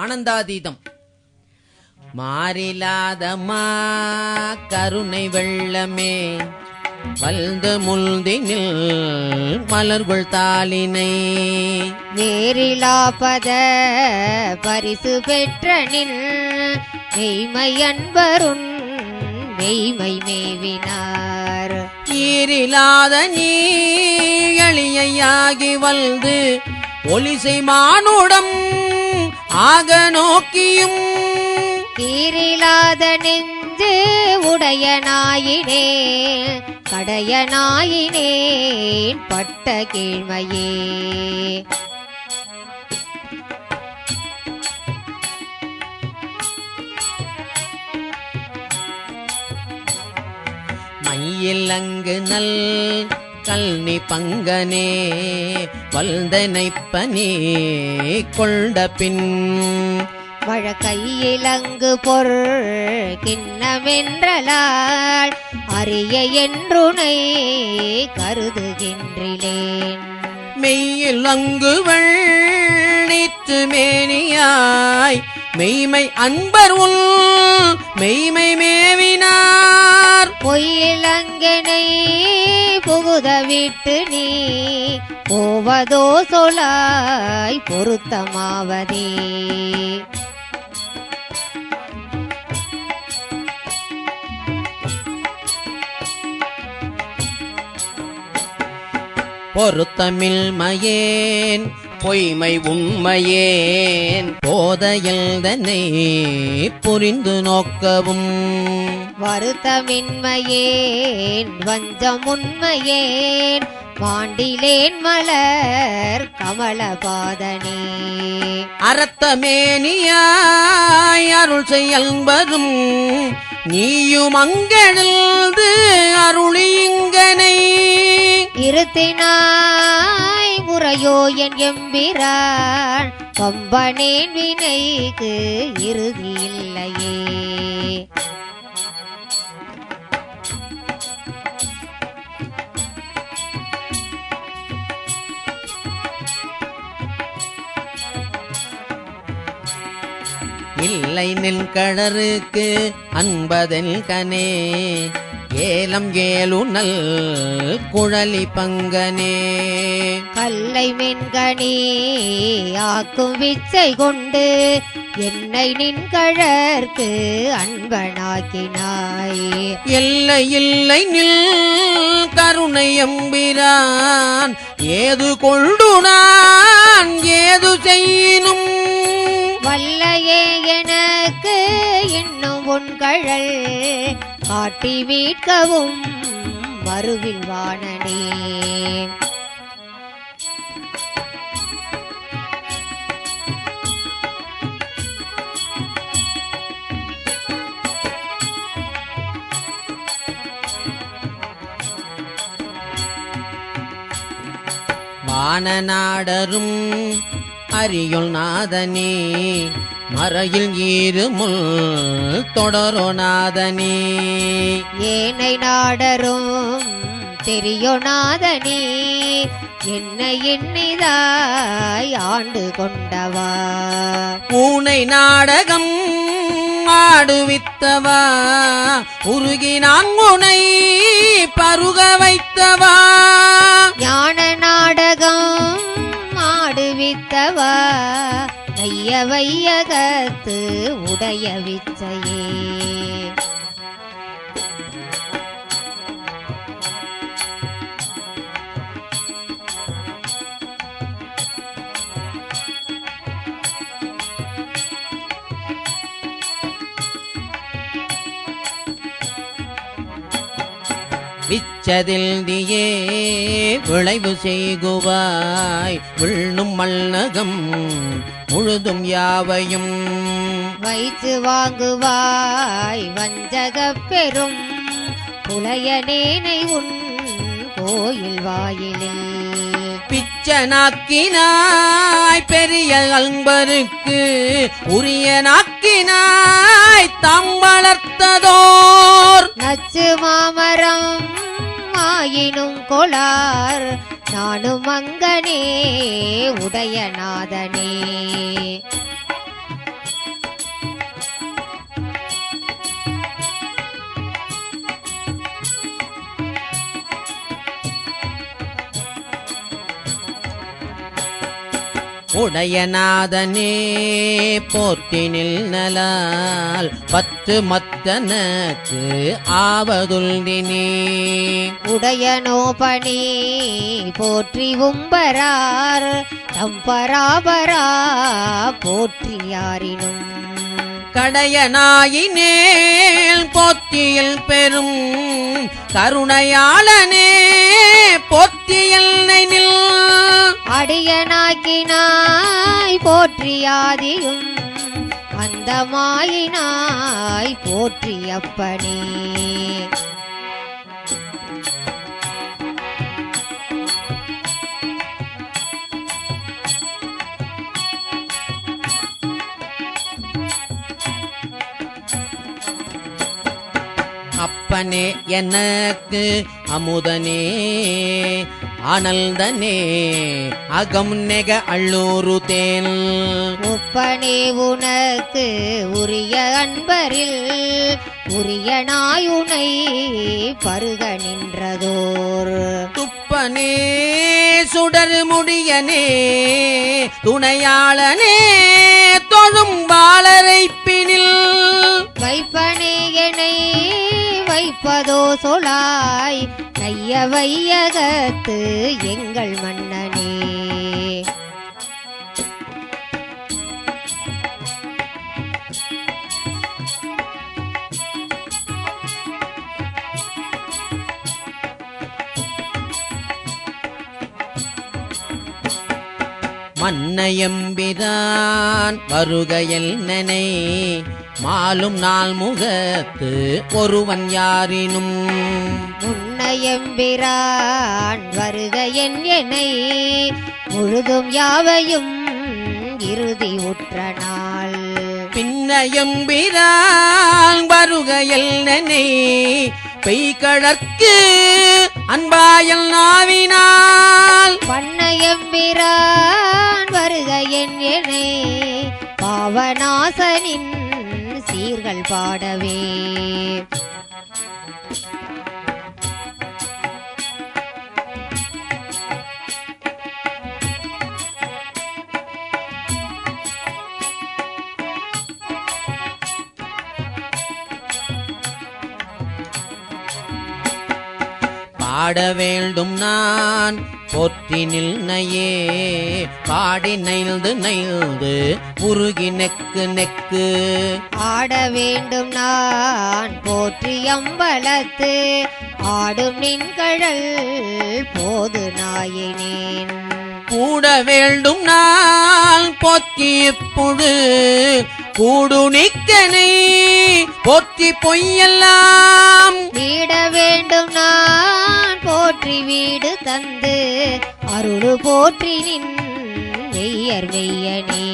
ஆனந்தாதீதம். மாறிலாத மா கருணை வெள்ளமே வல்து முல்தினில் மலர்கொள் தாளினை. நேரிலாபத பரிசு பெற்ற நின் மெய்மை அன்பருண் மெய்மை மேவினார். ஈரிலாத நீ எளியாகி வல்து ஒலிசை மானுடம் ஆக நோக்கியும் தீரிலாத நெஞ்சு உடைய நாயினே கடைய நாயினேன் பட்ட கீழ்மையே மையில் அங்கு நல் கல்னி பங்கனே வல்தனைப்பனே கொண்ட பின். வழக்கையிலங்கு பொருள் கிண்ணமென்றலால் அரிய என்றுனை கருதுகின்றிலேன். மெய்யில் அங்கு வெள்ளித்து மேனியாய் மெய்மை அன்பர் உள் மெய்மை மேவினார். பொய்யிலங்கனை உதவிட்டு விட்டு நீ போவதோ சொலாய் பொருத்தமாவதே. பொருத்தமில் மயேன் பொய்மை உண்மையேன். போதையில் தன்னை புரிந்து நோக்கவும். வருத்தமின்மையேன் வஞ்சம் உண்மையேன் வாண்டிலேன் மலர் கமலபாதனே. அறத்தமேனியாய் அருள் செயல்பரும் நீயும் அங்கெழுந்து அருளிங்கனை இருத்தினாய் முறையோ என் எம்பிரான் கொம்பனேன் வினைக்கு இறுதி இல்லையே இல்லை நின் கடருக்கு அன்பதென் கனே. ஏலம் ஏலுனல் குழலி பங்கனே. கல்லை மென்கணி ஆக்கும் விச்சை கொண்டு என்னை நின் கழற்கு அன்பனாக்கினாய். இல்லை இல்லை நில் கருணை எம்பிரான். ஏது கொண்டு நான் ஏது செய்யினும்? வல்லையே எனக்கு இன்னும் உன் கழல் காட்டி மீட்கவும் மறுவில் வாணனே வானநாடரும் அரியுள் நாதனே மறையில் ஈருமுள் தொடரோ நாதனே ஏனை நாடரும் தெரியோநாதனே என்னை எண்ணிதாய் ஆண்டு கொண்டவா. பூனை நாடகம் ஆடுவித்தவா உருகி நாங்குனை பருக வைத்தவா. ஞான ஆடுவித்தவா வைய வையகத்து உடைய விச்சையே. விச்சதில் தியே விளைவு செய்குவாய். விண்ணும் மல்லகம் முழுதும் யாவையும் வைத்து வாங்குவாய் வஞ்சக பெரும் புலையனேனை உன் கோயில் வாயிலில். பிச்சனாக்கினாய் பெரிய அன்பருக்கு உரிய நாக்கினாய் தாம் வளர்த்ததோர். நச்சு மாமரம் ஆயினும் கொளார் நானும் அங்கனே உடைய நாதனே உடையநாதனே போற்றினில் நலால் பத்து மத்தனக்கு ஆவதுள்ளினே உடையனோ பணி போற்றி உம்பரார் தம்பராபரா போற்றியாரினும் கடையனாயினேல் போத்தியில் பெரும் கருணையாளனே போத்தியல் நில். அடியனாக்கினாய் போற்றியாதியும் அந்தமாயினாய் போற்றியப்பனே. அப்பனே எனக்கு அமுதனே ஆனல்தனே அகம் நெக அள்ளூரு தேன். ஒப்பனே உனக்கு உரிய அன்பரில் உரிய நாயுனை பருக நின்றதோர். துப்பனே சுடர் முடியனே துணையாளனே தொழும் பாலரைப்பினில் வைப்பனேயனை வைப்பதோ சொலாய் கைய வையகத்து எங்கள் மன்னனே. மன்னயம்பிதான் வருகையில் நனை மாலும் நாள் முகத்து ஒருவன் யாரினும். முன்னையம்பிரான் வருக என் என்னை முழுதும் யாவையும் இறுதி உற்ற நாள். பின்னையம்பிரான் வருகையில் நனை பெய்கடற்கு அன்பாயல் நாவினால் பாடவே. பாட வேண்டும் நான். போற்றி நில்னையே பாடி நைந்து நைந்து உருகி நெக்கு நெக்கு. ஆட வேண்டும் நான் போற்றி அம்பலத்து. ஆடும் நின்கழல் போது நாயினேன். கூட வேண்டும் நான் போற்றி இப்பொழு கூடு நிக்கனை போற்றி பொய்யெல்லாம். வீட வேண்டும் நான் போற்றி வீடு தந்து அருள் போற்றி நின் வெய்யர் வெய்யனே.